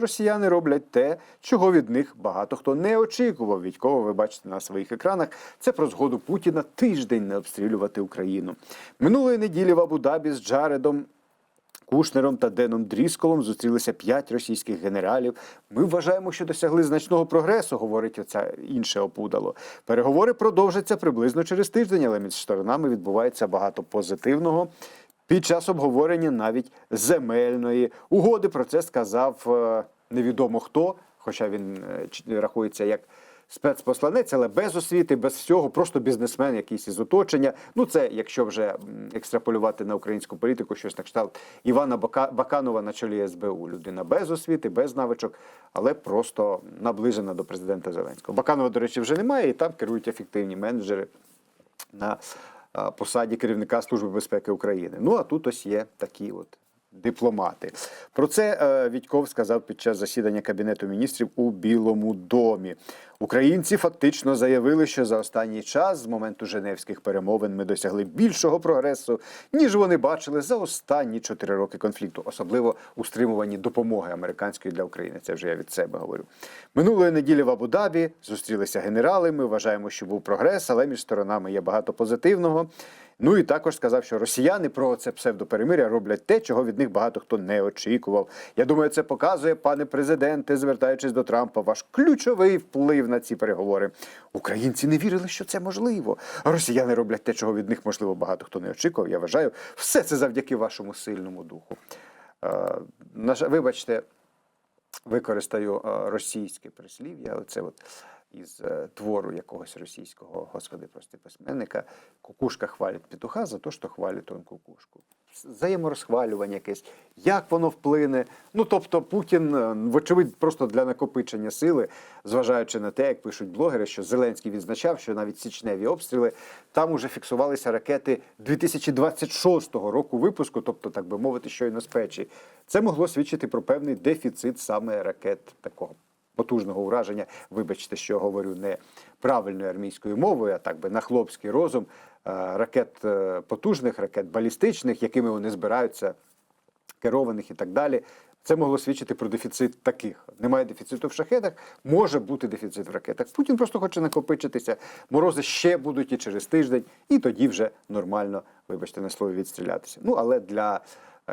Росіяни роблять те, чого від них багато хто не очікував. Відькова ви бачите на своїх екранах. Це про згоду Путіна тиждень не обстрілювати Україну. Минулої неділі в Абу-Дабі з Джаредом Кушнером та Деном Дрісколом зустрілися п'ять російських генералів. Ми вважаємо, що досягли значного прогресу, говорить оце інше опудало. Переговори продовжаться приблизно через тиждень, але між сторонами відбувається багато позитивного. Під час обговорення навіть земельної угоди про це сказав е, невідомо хто, хоча він е, рахується як спецпосланець, але без освіти, без всього, просто бізнесмен, якийсь із оточення. Ну це якщо вже екстраполювати на українську політику, щось на кшталт Івана Баканова на чолі СБУ. Людина без освіти, без навичок, але просто наближена до президента Зеленського. Баканова, до речі, вже немає, і там керують ефективні менеджери на посаді керівника Служби безпеки України. Ну а тут ось є такі от. Дипломати про це е, Відьков сказав під час засідання кабінету міністрів у Білому домі. Українці фактично заявили, що за останній час з моменту Женевських перемовин ми досягли більшого прогресу, ніж вони бачили за останні чотири роки конфлікту, особливо у стримуванні допомоги американської для України. Це вже я від себе говорю. Минулої неділі в Абу-Дабі зустрілися генерали. Ми вважаємо, що був прогрес, але між сторонами є багато позитивного. Ну і також сказав, що росіяни про це псевдоперемиря роблять те, чого від них багато хто не очікував. Я думаю, це показує, пане президенте, звертаючись до Трампа, ваш ключовий вплив на ці переговори. Українці не вірили, що це можливо. Росіяни роблять те, чого від них можливо багато хто не очікував. Я вважаю, все це завдяки вашому сильному духу. Е, вибачте, використаю е, російське прислів'я, але це от із е, твору якогось російського, господи, прости письменника, кукушка хвалить петуха за те, що хвалить он кукушку. Взаєморозхвалювання якесь, як воно вплине. Ну тобто Путін, е, вочевидь, просто для накопичення сили, зважаючи на те, як пишуть блогери, що Зеленський відзначав, що навіть січневі обстріли там уже фіксувалися ракети 2026 року випуску, тобто, так би мовити, щойно з печі. Це могло свідчити про певний дефіцит саме ракет такого потужного ураження. Вибачте, що говорю не правильною армійською мовою, а так би на хлопський розум е, ракет е, потужних, ракет балістичних, якими вони збираються, керованих і так далі. Це могло свідчити про дефіцит таких. Немає дефіциту в шахетах, може бути дефіцит в ракетах. Путін просто хоче накопичитися. Морози ще будуть і через тиждень, і тоді вже нормально, вибачте, на слові відстрілятися. Ну але для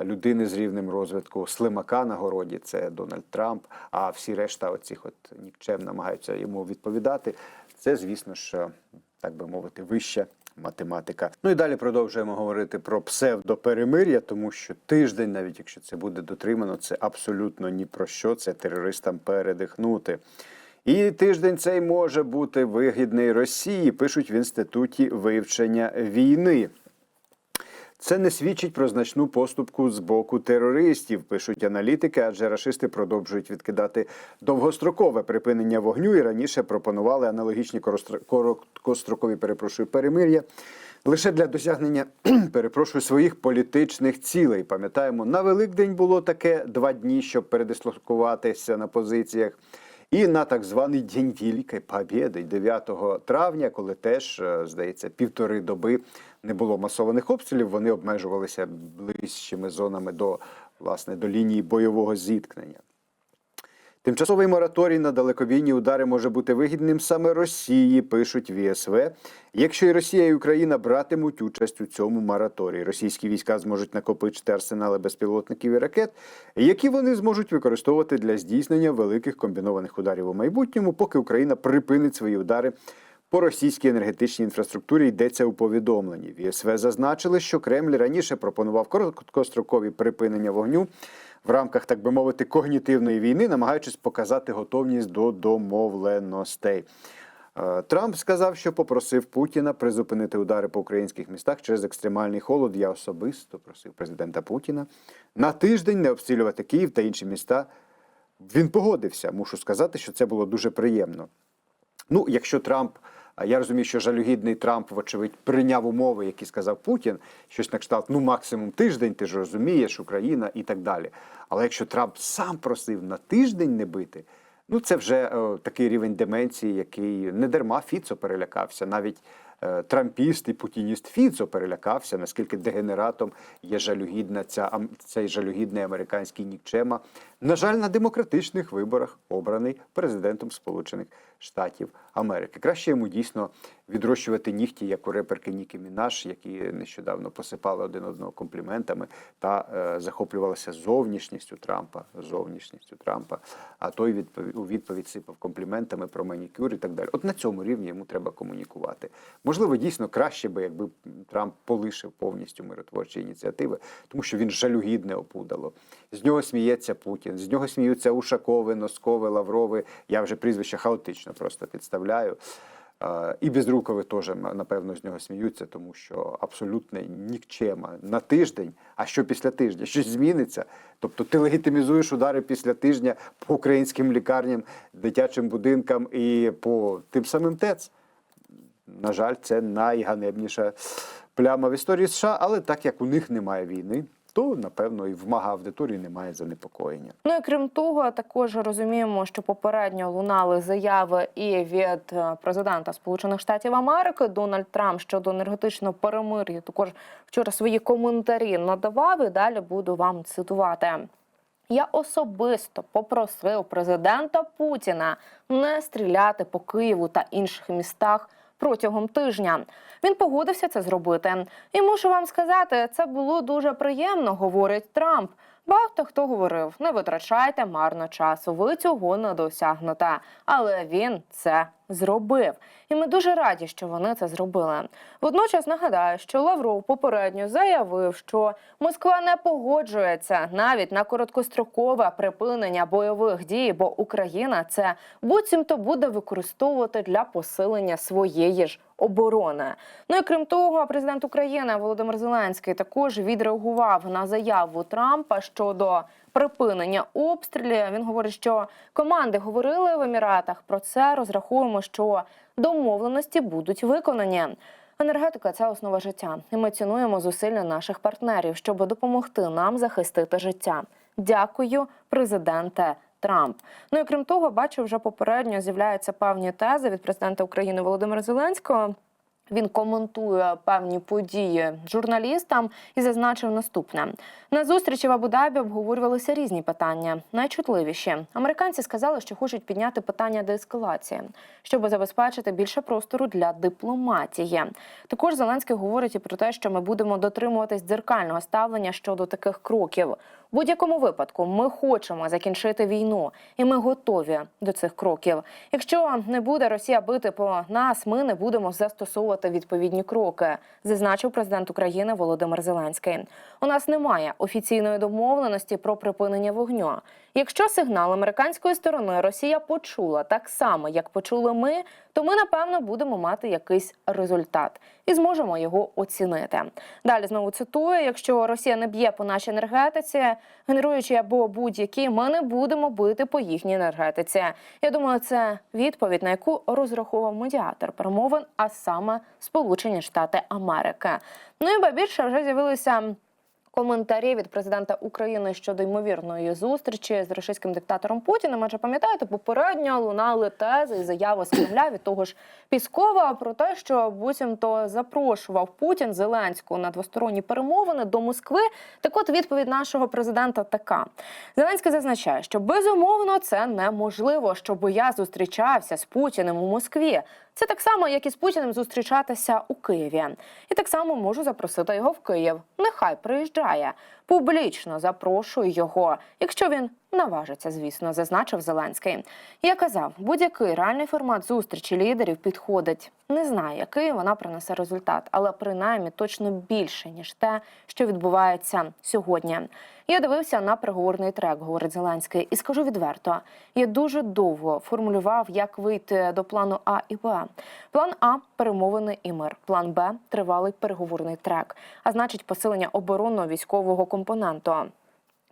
людини з рівнем розвитку слимака на городі це Дональд Трамп. А всі решта оцих от нікчем намагаються йому відповідати. Це, звісно ж, так би мовити, вища математика. Ну і далі продовжуємо говорити про псевдоперемир'я, тому що тиждень, навіть якщо це буде дотримано, це абсолютно ні про що. Це терористам передихнути. І тиждень цей може бути вигідний Росії, пишуть в інституті вивчення війни. Це не свідчить про значну поступку з боку терористів, пишуть аналітики, адже рашисти продовжують відкидати довгострокове припинення вогню і раніше пропонували аналогічні короткострокові перепрошую перемир'я лише для досягнення перепрошую своїх політичних цілей. Пам'ятаємо, на Великдень було таке два дні, щоб передислокуватися на позиціях. І на так званий День Великої Побєди 9 травня, коли теж, е, здається, півтори доби не було масованих обстрілів, вони обмежувалися ближчими зонами до, власне, до лінії бойового зіткнення. Тимчасовий мораторій на далекобійні удари може бути вигідним саме Росії, пишуть ВСВ. Якщо і Росія, і Україна братимуть участь у цьому мораторії, російські війська зможуть накопичити арсенали безпілотників і ракет, які вони зможуть використовувати для здійснення великих комбінованих ударів у майбутньому, поки Україна припинить свої удари. По російській енергетичній інфраструктурі йдеться у повідомленні. В ЄСВ зазначили, що Кремль раніше пропонував короткострокові припинення вогню в рамках, так би мовити, когнітивної війни, намагаючись показати готовність до домовленостей. Е, Трамп сказав, що попросив Путіна призупинити удари по українських містах через екстремальний холод. Я особисто просив президента Путіна на тиждень не обстрілювати Київ та інші міста. Він погодився. Мушу сказати, що це було дуже приємно. Ну, якщо Трамп, я розумію, що жалюгідний Трамп, вочевидь, прийняв умови, які сказав Путін, щось на кшталт, ну максимум тиждень, ти ж розумієш, Україна і так далі. Але якщо Трамп сам просив на тиждень не бити, ну це вже о, такий рівень деменції, який не дарма Фіцо перелякався. Навіть е, трампіст і путініст Фіцо перелякався, наскільки дегенератом є жалюгідна ця цей жалюгідний американський нікчема. На жаль, на демократичних виборах обраний президентом Сполучених Штатів Америки. Краще йому дійсно відрощувати нігті, як у реперки Нікі Мінаш, які нещодавно посипали один одного компліментами та е, захоплювалися зовнішністю Трампа. Зовнішністю Трампа. А той відповідь у відповідь сипав компліментами про манікюр і так далі. От на цьому рівні йому треба комунікувати. Можливо, дійсно краще би, якби Трамп полишив повністю миротворчі ініціативи, тому що він жалюгідне опудало. З нього сміється Путін, з нього сміються Ушакови, Носкови, Лаврови. Я вже прізвища хаотично просто підставляю. І Безрукови теж, напевно, з нього сміються, тому що абсолютно нікчема на тиждень. А що після тижня? Щось зміниться? Тобто ти легітимізуєш удари після тижня по українським лікарням, дитячим будинкам і по тим самим ТЕЦ. На жаль, це найганебніша пляма в історії США, але так як у них немає війни, то напевно і в мага аудиторії немає занепокоєння. Ну і крім того, також розуміємо, що попередньо лунали заяви і від е, президента Сполучених Штатів Америки Дональд Трамп щодо енергетичного перемир'я. Також вчора свої коментарі надавав і далі буду вам цитувати. Я особисто попросив президента Путіна не стріляти по Києву та інших містах протягом тижня. Він погодився це зробити. І мушу вам сказати, це було дуже приємно, говорить Трамп. Багато хто говорив: не витрачайте марно часу, ви цього не досягнете. Але він це зробив. І ми дуже раді, що вони це зробили. Водночас нагадаю, що Лавров попередньо заявив, що Москва не погоджується навіть на короткострокове припинення бойових дій, бо Україна це буцімто буде використовувати для посилення своєї ж оборони. Ну і крім того, президент України Володимир Зеленський також відреагував на заяву Трампа щодо припинення обстрілів. Він говорить, що команди говорили в Еміратах про це. Розраховуємо, що домовленості будуть виконані. Енергетика це основа життя, і ми цінуємо зусилля наших партнерів, щоб допомогти нам захистити життя. Дякую, президенте. Трамп. Ну і крім того, бачу, вже попередньо з'являються певні тези від президента України Володимира Зеленського. Він коментує певні події журналістам і зазначив наступне: на зустрічі в Абу-Дабі обговорювалися різні питання. Найчутливіші американці сказали, що хочуть підняти питання деескалації, щоб забезпечити більше простору для дипломатії. Також Зеленський говорить і про те, що ми будемо дотримуватись дзеркального ставлення щодо таких кроків. Будь-якому випадку ми хочемо закінчити війну, і ми готові до цих кроків. Якщо не буде Росія бити по нас, ми не будемо застосовувати відповідні кроки, зазначив президент України Володимир Зеленський. У нас немає офіційної домовленості про припинення вогню. Якщо сигнал американської сторони Росія почула так само, як почули ми, то ми напевно будемо мати якийсь результат і зможемо його оцінити. Далі знову цитую: якщо Росія не б'є по нашій енергетиці, генеруючи або будь-які, ми не будемо бити по їхній енергетиці. Я думаю, це відповідь, на яку розраховував медіатор перемовин, а саме Сполучені Штати Америки. Ну і ба більше вже з'явилися. Коментарі від президента України щодо ймовірної зустрічі з російським диктатором Путіним. Адже пам'ятаєте, попередньо лунали тези і заяви з Кремля від того ж Піскова про те, що буцімто запрошував Путін Зеленського на двосторонні перемовини до Москви. Так, от відповідь нашого президента така: Зеленський зазначає, що безумовно це неможливо, щоб я зустрічався з Путіним у Москві. Це так само, як і з Путіним зустрічатися у Києві. І так само можу запросити його в Київ. Нехай приїжджає. Публічно запрошую його, якщо він наважиться, звісно, зазначив Зеленський. Я казав, будь-який реальний формат зустрічі лідерів підходить. Не знаю, який вона принесе результат, але принаймні точно більше ніж те, що відбувається сьогодні. Я дивився на переговорний трек, говорить Зеленський, і скажу відверто: я дуже довго формулював, як вийти до плану А і Б. План А перемовини і мир. План Б тривалий переговорний трек, а значить, посилення оборонно військового компоненту.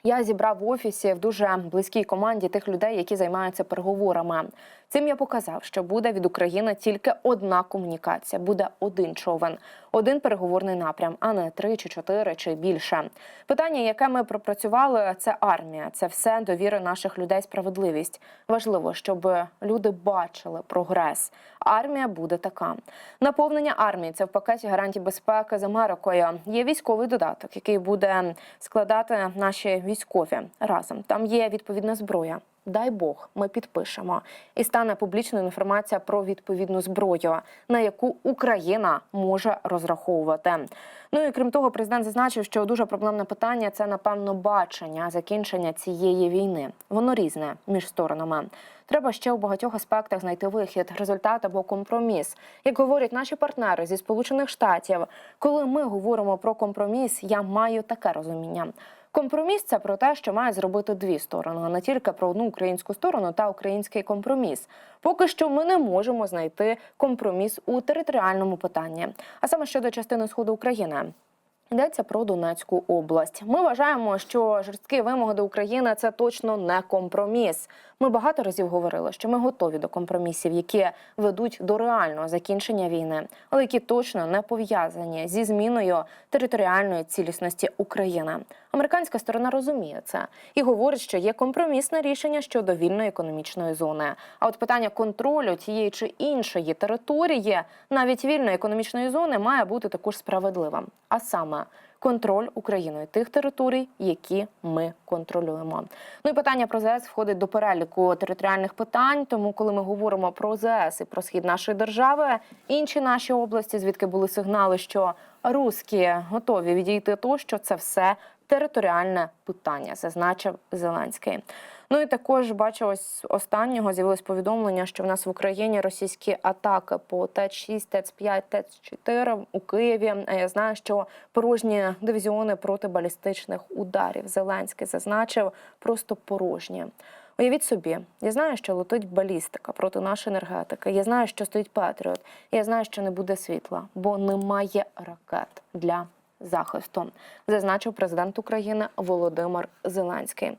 Я зібрав в офісі в дуже близькій команді тих людей, які займаються переговорами. Цим я показав, що буде від України тільки одна комунікація, буде один човен, один переговорний напрям, а не три чи чотири чи більше. Питання, яке ми пропрацювали, це армія, це все довіри наших людей, справедливість. Важливо, щоб люди бачили прогрес. Армія буде така. Наповнення армії це в пакеті гарантій безпеки з Америкою. Є військовий додаток, який буде складати наші військові разом. Там є відповідна зброя. Дай Бог, ми підпишемо і стане публічною інформація про відповідну зброю, на яку Україна може розраховувати. Ну і крім того, президент зазначив, що дуже проблемне питання це напевно бачення закінчення цієї війни. Воно різне між сторонами. Треба ще у багатьох аспектах знайти вихід, результат або компроміс. Як говорять наші партнери зі Сполучених Штатів, коли ми говоримо про компроміс, я маю таке розуміння. Компроміс це про те, що мають зробити дві сторони, а не тільки про одну українську сторону та український компроміс. Поки що ми не можемо знайти компроміс у територіальному питанні, а саме щодо частини сходу України. Йдеться про Донецьку область. Ми вважаємо, що жорсткі вимоги до України це точно не компроміс. Ми багато разів говорили, що ми готові до компромісів, які ведуть до реального закінчення війни, але які точно не пов'язані зі зміною територіальної цілісності України. Американська сторона розуміє це і говорить, що є компромісне рішення щодо вільної економічної зони. А от питання контролю тієї чи іншої території, навіть вільної економічної зони, має бути також справедливим. А саме контроль Україною тих територій, які ми контролюємо. Ну і питання про ЗС входить до переліку територіальних питань. Тому, коли ми говоримо про ЗС і про схід нашої держави, інші наші області, звідки були сигнали, що руські готові відійти, то що це все територіальне питання, зазначив Зеленський. Ну і також бачу, ось останнього з'явилось повідомлення, що в нас в Україні російські атаки по ТЕЦ-6, ТЕЦ-5, ТЕЦ-4 у Києві. А я знаю, що порожні дивізіони проти балістичних ударів Зеленський зазначив просто порожні. Уявіть собі, я знаю, що летить балістика проти нашої енергетики. Я знаю, що стоїть Патріот. Я знаю, що не буде світла, бо немає ракет для захисту, зазначив президент України Володимир Зеленський.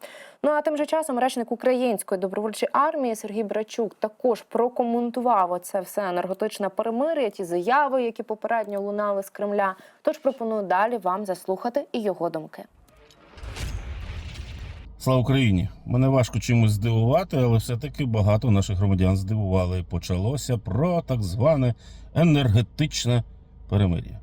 Ну а тим же часом речник української добровольчої армії Сергій Брачук також прокоментував це все енергетичне перемир'я, ті заяви, які попередньо лунали з Кремля. Тож пропоную далі вам заслухати і його думки. Слава Україні! Мене важко чимось здивувати, але все-таки багато наших громадян здивували. Почалося про так зване енергетичне перемир'я.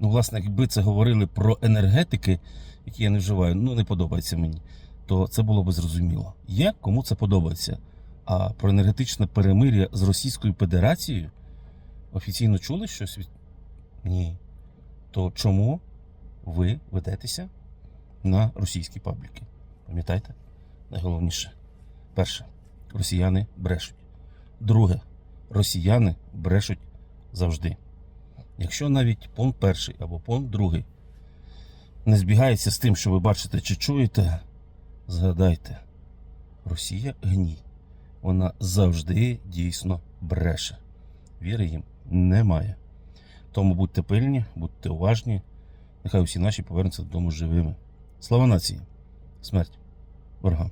Ну, власне, якби це говорили про енергетики, які я не вживаю, ну не подобається мені, то це було би зрозуміло. Є кому це подобається. А про енергетичне перемир'я з Російською Федерацією офіційно чули щось від. Ні. То чому ви ведетеся на російські пабліки? Пам'ятаєте? Найголовніше. Перше, росіяни брешуть. Друге, росіяни брешуть завжди. Якщо навіть пункт перший або пункт другий не збігається з тим, що ви бачите чи чуєте, згадайте, Росія гній. Вона завжди дійсно бреше. Віри їм немає. Тому будьте пильні, будьте уважні. Нехай усі наші повернуться додому живими. Слава нації! Смерть ворогам!